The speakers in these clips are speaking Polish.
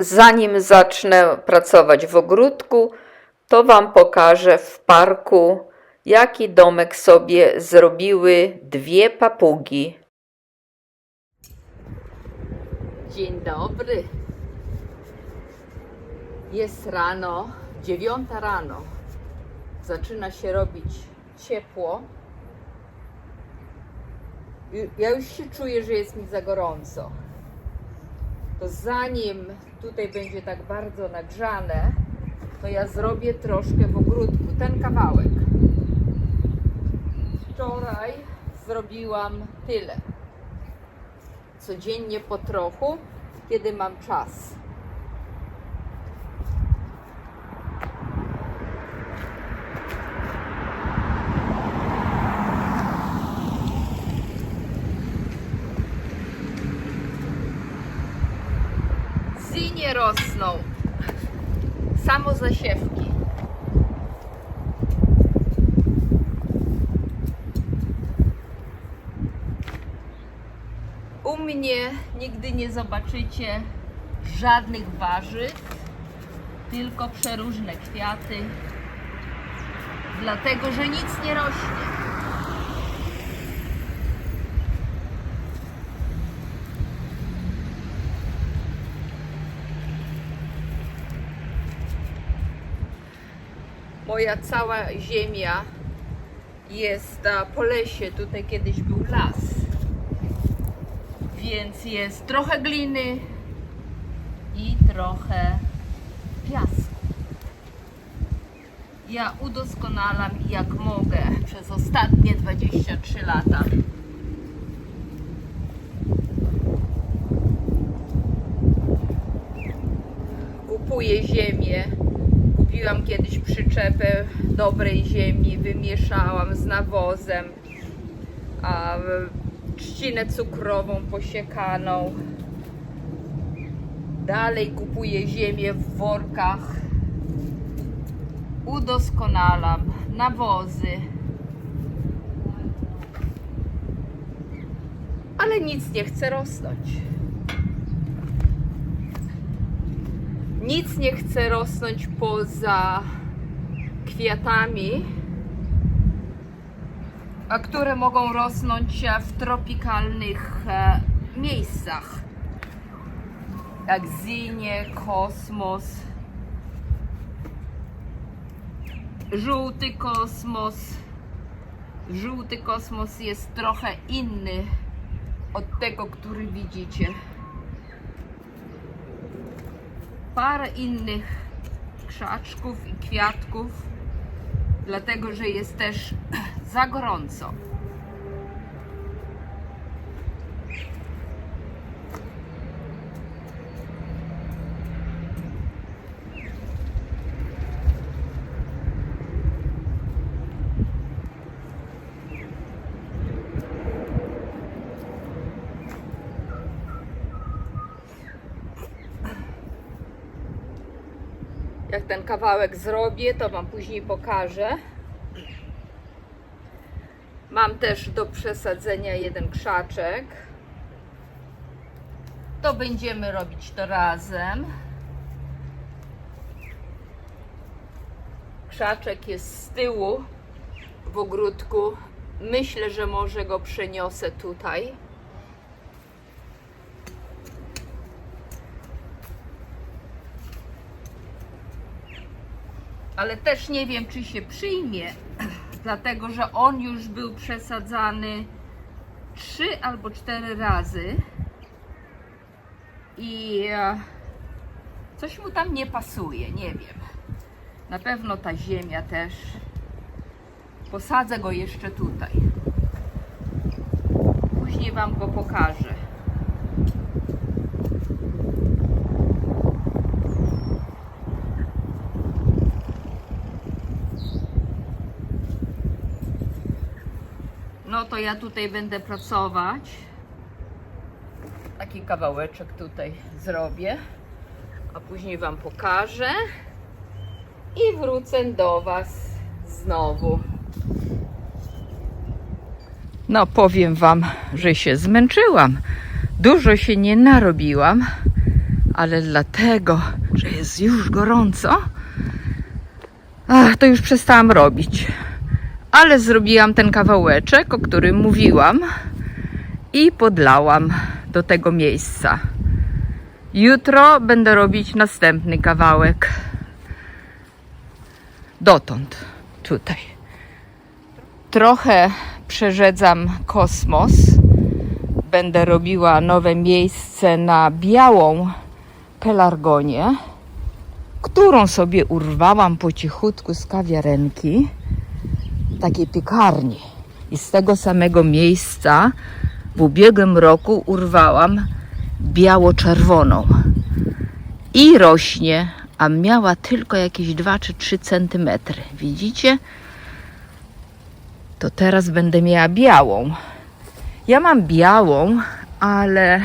Zanim zacznę pracować w ogródku, to Wam pokażę w parku, jaki domek sobie zrobiły dwie papugi. Dzień dobry. Jest rano, dziewiąta rano. Zaczyna się robić ciepło. Ja już się czuję, że jest mi za gorąco. To zanim tutaj będzie tak bardzo nagrzane, to ja zrobię troszkę w ogródku, ten kawałek. Wczoraj zrobiłam tyle. Codziennie po trochu, kiedy mam czas. Rosną. Samo zasiewki. U mnie nigdy nie zobaczycie żadnych warzyw, tylko przeróżne kwiaty, dlatego że nic nie rośnie. Moja cała ziemia jest po lesie. Tutaj kiedyś był las. Więc jest trochę gliny i trochę piasku. Ja udoskonalam jak mogę przez ostatnie 23 lata. Kupuję ziemię. Kupiłam kiedyś przyczepę dobrej ziemi, wymieszałam z nawozem, a trzcinę cukrową posiekaną. Dalej kupuję ziemię w workach. Udoskonalam nawozy. Ale nic nie chce rosnąć. Nic nie chce rosnąć poza kwiatami, które mogą rosnąć w tropikalnych e, miejscach. Jak zinie, kosmos, żółty kosmos. Żółty kosmos jest trochę inny od tego, który widzicie. Parę innych krzaczków i kwiatków, dlatego że jest też za gorąco. Jak ten kawałek zrobię, to Wam później pokażę. Mam też do przesadzenia jeden krzaczek. To będziemy robić to razem. Krzaczek jest z tyłu w ogródku. Myślę, że może go przeniosę tutaj. Ale też nie wiem, czy się przyjmie, dlatego że on już był przesadzany trzy albo cztery razy i e, coś mu tam nie pasuje, nie wiem. Na pewno ta ziemia też. Posadzę go jeszcze tutaj. Później Wam go pokażę. No to ja tutaj będę pracować. Taki kawałeczek tutaj zrobię, a później Wam pokażę i wrócę do Was znowu. No, powiem Wam, że się zmęczyłam. Dużo się nie narobiłam, ale dlatego, że jest już gorąco, ach, to już przestałam robić. Ale zrobiłam ten kawałeczek, o którym mówiłam i podlałam do tego miejsca. Jutro będę robić następny kawałek. Dotąd, tutaj. Trochę przerzedzam kosmos. Będę robiła nowe miejsce na białą pelargonię, którą sobie urwałam po cichutku z kawiarenki, takiej piekarni. I z tego samego miejsca w ubiegłym roku urwałam biało-czerwoną. I rośnie, a miała tylko jakieś 2 czy 3 centymetry. Widzicie? To teraz będę miała białą. Ja mam białą, ale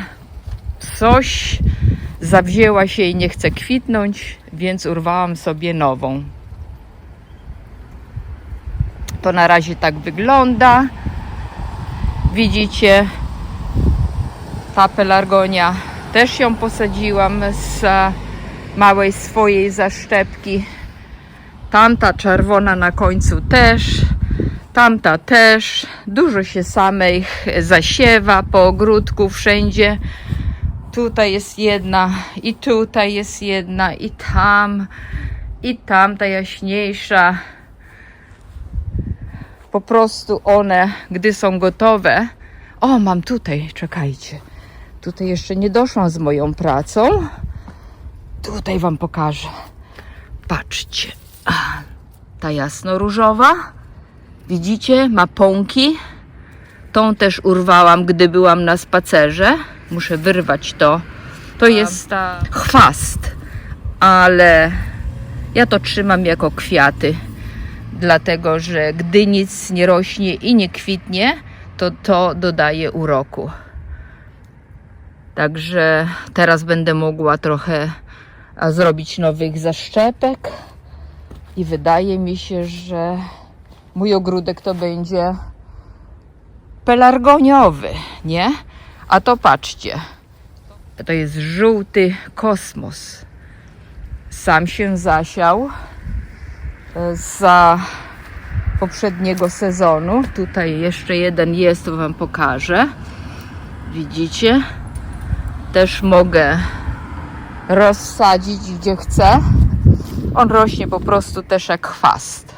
coś zawzięła się i nie chce kwitnąć, więc urwałam sobie nową. To na razie tak wygląda. Widzicie, ta pelargonia też ją posadziłam z e, małej swojej zaszczepki. Tamta czerwona na końcu też. Tamta też. Dużo się samej zasiewa po ogródku wszędzie. Tutaj jest jedna i tutaj jest jedna i tam i tamta jaśniejsza. Po prostu one, gdy są gotowe. O, mam tutaj, czekajcie. Tutaj jeszcze nie doszłam z moją pracą. Tutaj Wam pokażę. Patrzcie. Ta jasno-różowa. Widzicie? Ma pąki. Tą też urwałam, gdy byłam na spacerze. Muszę wyrwać to. To jest chwast, ale ja to trzymam jako kwiaty, dlatego że gdy nic nie rośnie i nie kwitnie, to to dodaje uroku. Także teraz będę mogła trochę zrobić nowych zaszczepek i wydaje mi się, że mój ogródek to będzie pelargoniowy, nie? A to patrzcie, to jest żółty kosmos. Sam się zasiał za poprzedniego sezonu. Tutaj jeszcze jeden jest, Wam pokażę. Widzicie? Też mogę rozsadzić gdzie chcę. On rośnie po prostu też jak chwast.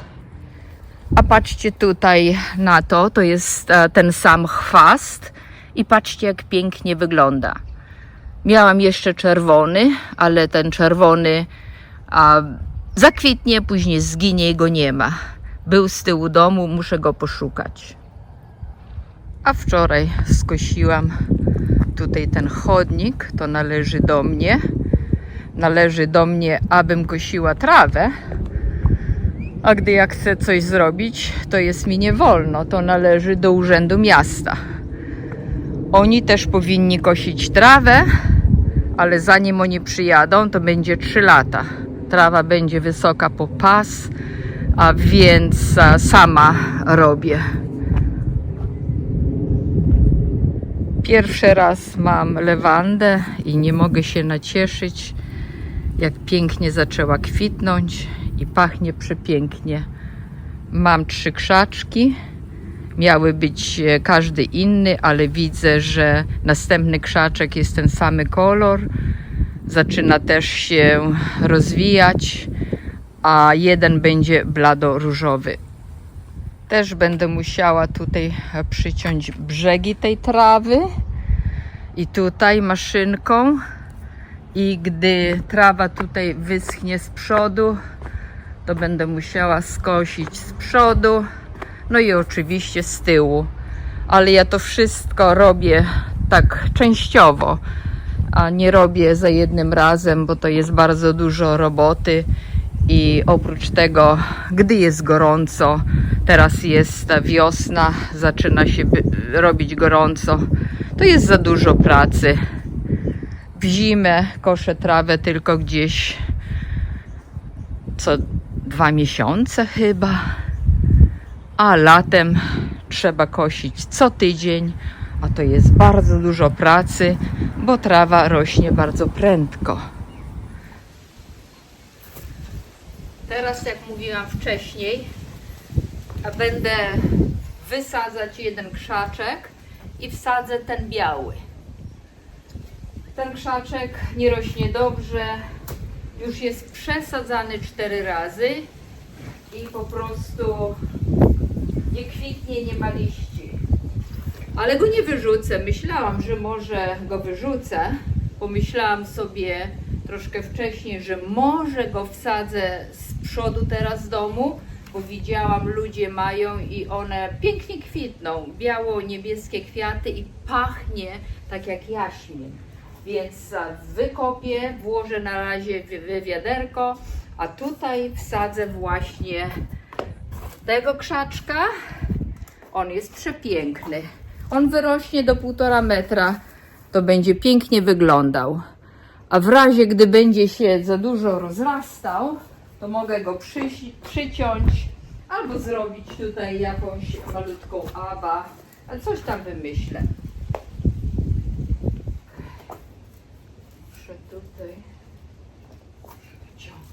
A patrzcie tutaj na to, to jest e, ten sam chwast i patrzcie jak pięknie wygląda. Miałam jeszcze czerwony, ale ten czerwony a, zakwitnie, później zginie i go nie ma. Był z tyłu domu, muszę go poszukać. A wczoraj skosiłam tutaj ten chodnik, to należy do mnie. Należy do mnie, abym kosiła trawę. A gdy ja chcę coś zrobić, to jest mi nie wolno. To należy do Urzędu Miasta. Oni też powinni kosić trawę, ale zanim oni przyjadą, to będzie 3 lata. Trawa będzie wysoka po pas, a więc a, sama robię. Pierwszy raz mam lewandę i nie mogę się nacieszyć, jak pięknie zaczęła kwitnąć i pachnie przepięknie. Mam trzy krzaczki. Miały być e, każdy inny, ale widzę, że następny krzaczek jest ten samy kolor. Zaczyna też się rozwijać, a jeden będzie blado-różowy. Też będę musiała tutaj przyciąć brzegi tej trawy i tutaj maszynką. I gdy trawa tutaj wyschnie z przodu, to będę musiała skosić z przodu, no i oczywiście z tyłu. Ale ja to wszystko robię tak częściowo, a nie robię za jednym razem, bo to jest bardzo dużo roboty. I oprócz tego, gdy jest gorąco, teraz jest wiosna, zaczyna się robić gorąco, to jest za dużo pracy. W zimę koszę trawę tylko gdzieś co dwa miesiące chyba, a latem trzeba kosić co tydzień a to jest bardzo dużo pracy, bo trawa rośnie bardzo prędko. Teraz, jak mówiłam wcześniej, będę wysadzać jeden krzaczek i wsadzę ten biały. Ten krzaczek nie rośnie dobrze, już jest przesadzany cztery razy i po prostu nie kwitnie, nie ma liści. Ale go nie wyrzucę. Myślałam, że może go wyrzucę. Pomyślałam sobie troszkę wcześniej, że może go wsadzę z przodu teraz domu, bo widziałam, ludzie mają i one pięknie kwitną. Biało-niebieskie kwiaty i pachnie tak jak jaśmin. Więc wykopię, włożę na razie w wiaderko, a tutaj wsadzę właśnie tego krzaczka. On jest przepiękny. On wyrośnie do półtora metra, to będzie pięknie wyglądał. A w razie, gdy będzie się za dużo rozrastał, to mogę go przyś- przyciąć albo zrobić tutaj jakąś malutką aba, coś tam wymyślę. Muszę tutaj wyciągnąć.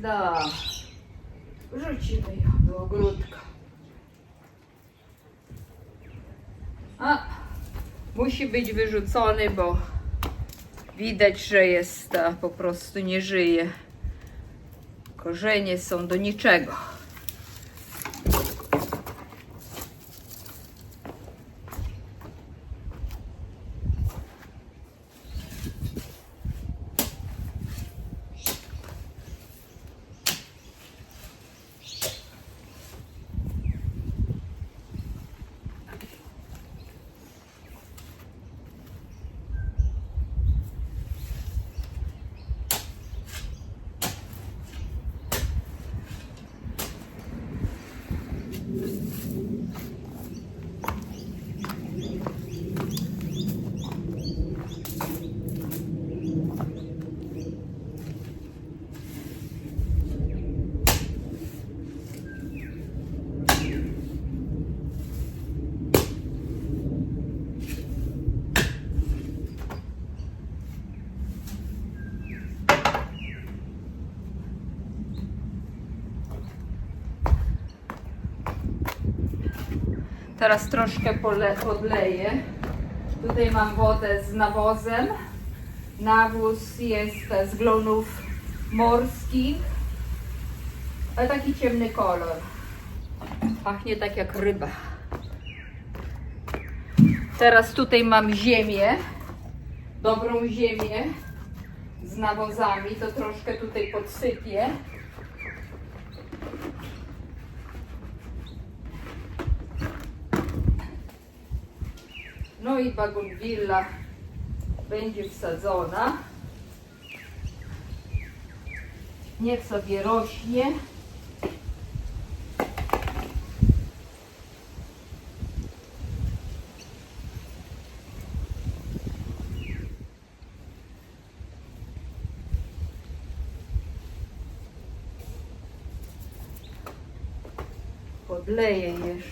Glizda! Rzucimy ją do ogródka. A, musi być wyrzucony, bo widać, że jest a, po prostu nie żyje. Korzenie są do niczego. Teraz troszkę pole, podleję. Tutaj mam wodę z nawozem. Nawóz jest z glonów morskich. Ale taki ciemny kolor. Pachnie tak jak ryba. Teraz tutaj mam ziemię. Dobrą ziemię z nawozami. To troszkę tutaj podsypię. I bagonwilla będzie wsadzona. Niech sobie rośnie. Podleję jeszcze.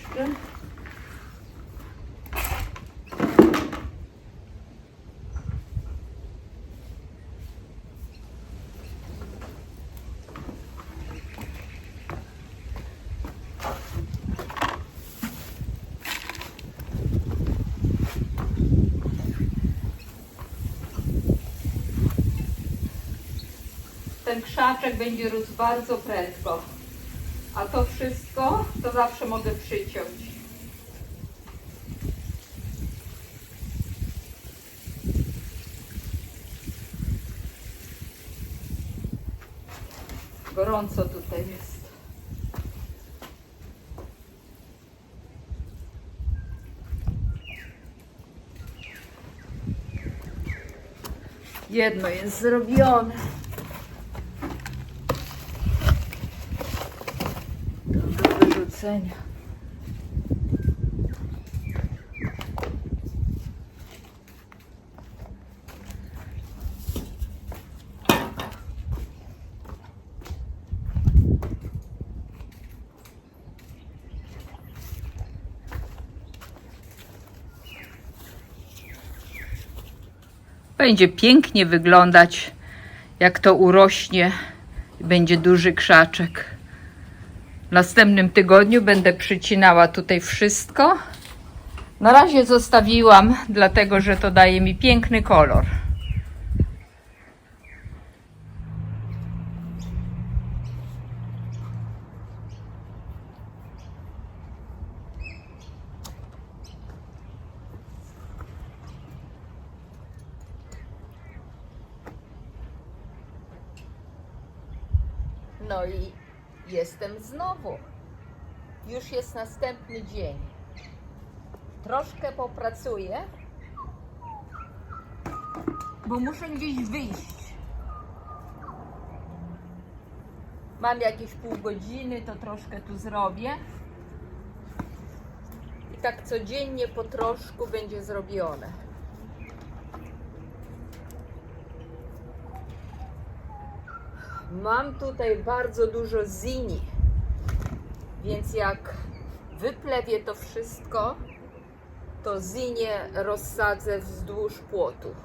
Krzaczek będzie rósł bardzo prędko. A to wszystko to zawsze mogę przyciąć. Gorąco tutaj jest. Jedno jest zrobione. To do wyrzucenia. Będzie pięknie wyglądać, jak to urośnie będzie duży krzaczek. W następnym tygodniu będę przycinała tutaj wszystko. Na razie zostawiłam, dlatego że to daje mi piękny kolor. No i jestem znowu. Już jest następny dzień. Troszkę popracuję, bo muszę gdzieś wyjść. Mam jakieś pół godziny, to troszkę tu zrobię. I tak codziennie po troszku będzie zrobione. Mam tutaj bardzo dużo zini, więc jak wyplewię to wszystko, to zinie rozsadzę wzdłuż płotu.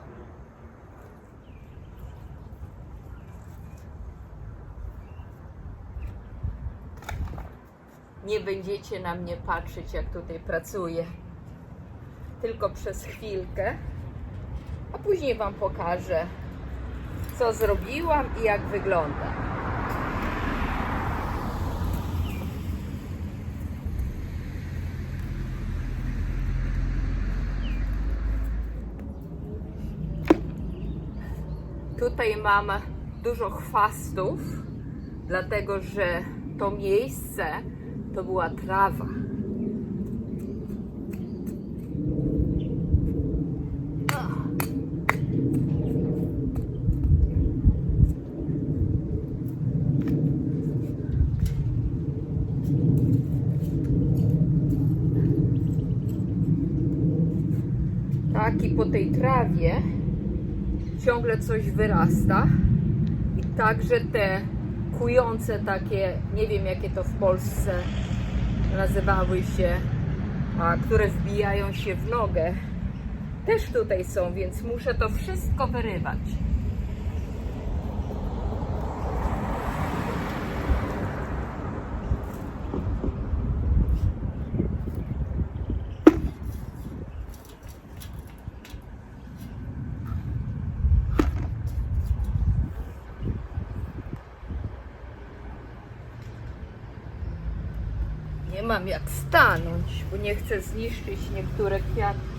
Nie będziecie na mnie patrzeć, jak tutaj pracuję, tylko przez chwilkę, a później Wam pokażę, co zrobiłam i jak wygląda. Tutaj mam dużo chwastów, dlatego że to miejsce to była trawa. Po tej trawie ciągle coś wyrasta. I także te kujące takie, nie wiem jakie to w Polsce nazywały się, a, które wbijają się w nogę, też tutaj są, więc muszę to wszystko wyrywać. Jak stanąć, bo nie chcę zniszczyć niektóre kwiatki.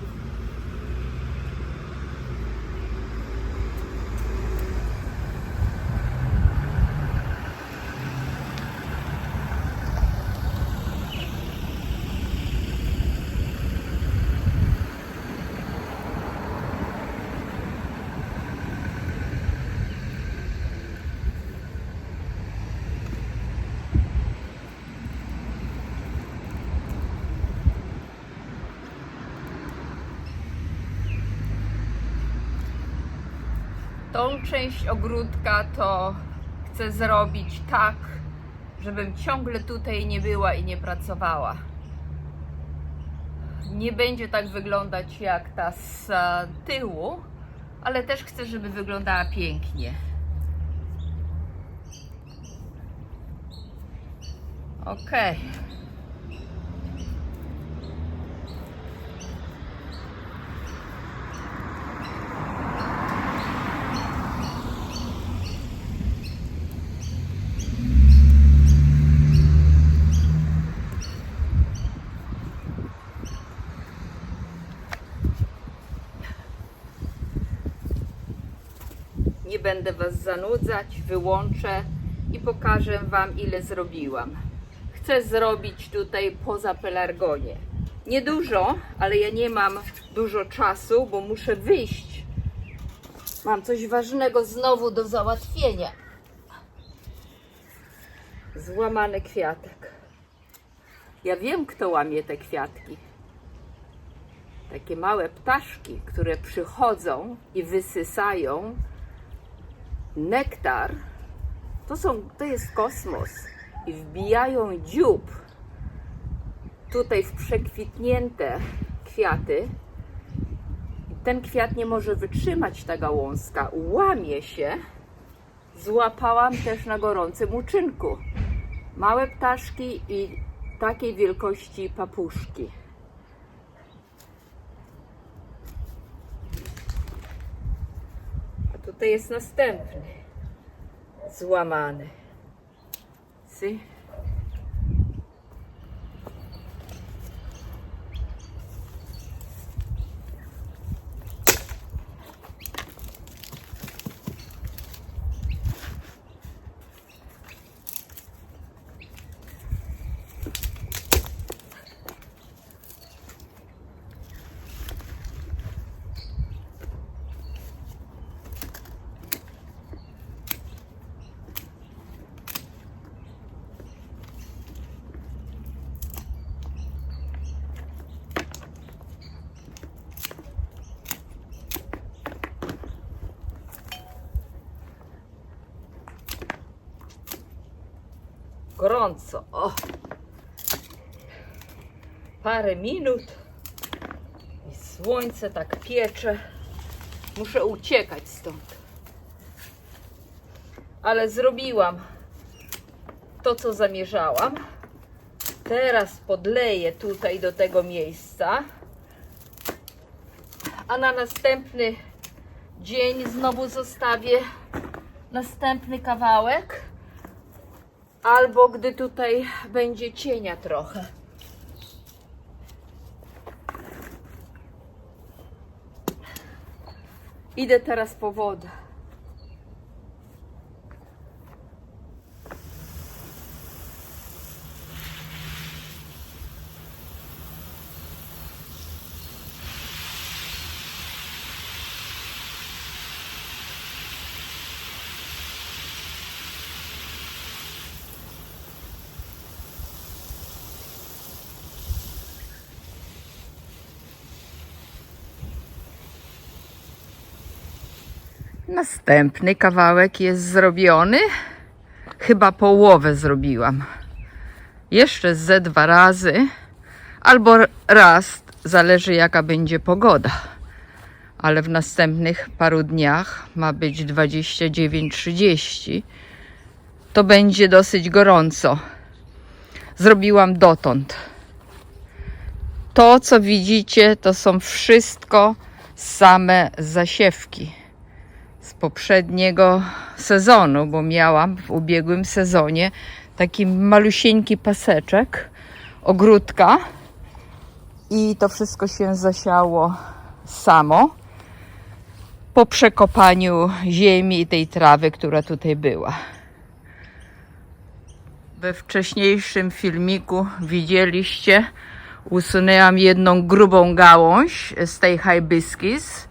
Tą część ogródka to chcę zrobić tak, żebym ciągle tutaj nie była i nie pracowała. Nie będzie tak wyglądać jak ta z tyłu, ale też chcę, żeby wyglądała pięknie. Okej. Będę Was zanudzać, wyłączę i pokażę Wam, ile zrobiłam. Chcę zrobić tutaj poza pelargonie. Niedużo, ale ja nie mam dużo czasu, bo muszę wyjść. Mam coś ważnego znowu do załatwienia. Złamany kwiatek. Ja wiem, kto łamie te kwiatki. Takie małe ptaszki, które przychodzą i wysysają nektar. To, są, to jest kosmos. I wbijają dziób tutaj w przekwitnięte kwiaty. Ten kwiat nie może wytrzymać, ta gałązka. Łamie się. Złapałam też na gorącym uczynku. Małe ptaszki i takiej wielkości papuszki. Tutaj jest następny. Złamany. See? Gorąco. O! Parę minut i słońce tak piecze. Muszę uciekać stąd. Ale zrobiłam to, co zamierzałam. Teraz podleję tutaj do tego miejsca. A na następny dzień znowu zostawię następny kawałek albo gdy tutaj będzie cienia trochę. Idę teraz po wodę. Następny kawałek jest zrobiony. Chyba połowę zrobiłam. Jeszcze ze dwa razy, albo raz, zależy jaka będzie pogoda. Ale w następnych paru dniach ma być 29-30. To będzie dosyć gorąco. Zrobiłam dotąd. To, co widzicie, to są wszystko same zasiewki z poprzedniego sezonu, bo miałam w ubiegłym sezonie taki malusieńki paseczek ogródka i to wszystko się zasiało samo po przekopaniu ziemi i tej trawy, która tutaj była. We wcześniejszym filmiku widzieliście, usunęłam jedną grubą gałąź z tej hibiscus.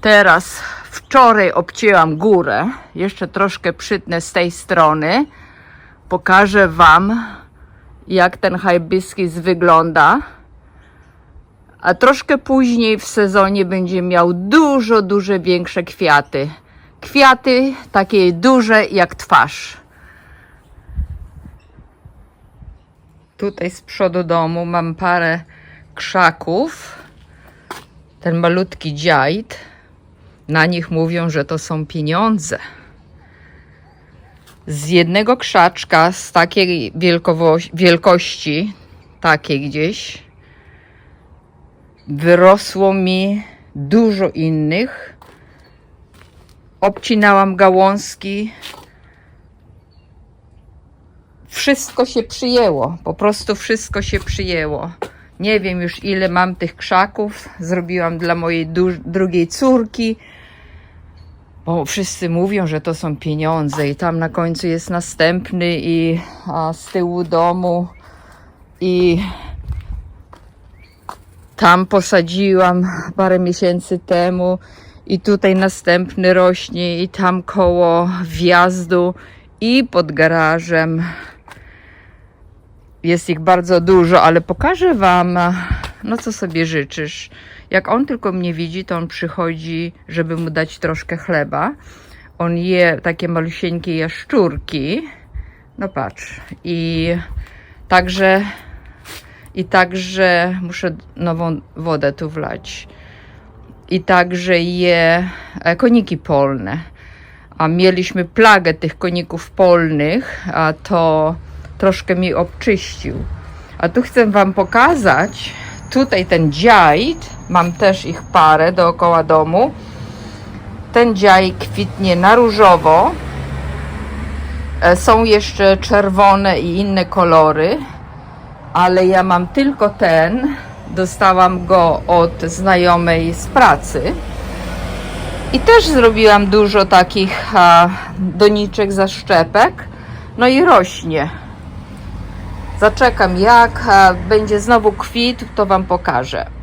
Teraz wczoraj obcięłam górę, jeszcze troszkę przytnę z tej strony. Pokażę Wam, jak ten hibiscus wygląda. A troszkę później w sezonie będzie miał dużo, dużo większe kwiaty. Kwiaty takie duże jak twarz. Tutaj z przodu domu mam parę krzaków. Ten malutki dziajt. Na nich mówią, że to są pieniądze. Z jednego krzaczka, z takiej wielkości, takiej gdzieś, wyrosło mi dużo innych. Obcinałam gałązki. Wszystko się przyjęło, po prostu wszystko się przyjęło. Nie wiem już ile mam tych krzaków. Zrobiłam dla mojej drugiej córki. Bo wszyscy mówią, że to są pieniądze i tam na końcu jest następny i a, z tyłu domu i tam posadziłam parę miesięcy temu i tutaj następny rośnie i tam koło wjazdu i pod garażem. Jest ich bardzo dużo, ale pokażę Wam, no co sobie życzysz. Jak on tylko mnie widzi, to on przychodzi, żeby mu dać troszkę chleba. On je takie malusieńkie jaszczurki. No patrz. I także i także muszę nową wodę tu wlać. I także je e, koniki polne. A mieliśmy plagę tych koników polnych, a to troszkę mi obczyścił. A tu chcę Wam pokazać, tutaj ten dziajt, mam też ich parę dookoła domu. Ten dziaj kwitnie na różowo. E, Są jeszcze czerwone i inne kolory ale ja mam tylko ten. Dostałam go od znajomej z pracy. I też zrobiłam dużo takich doniczek zaszczepek. No i rośnie. Zaczekam, jak a, będzie znowu kwit, to Wam pokażę.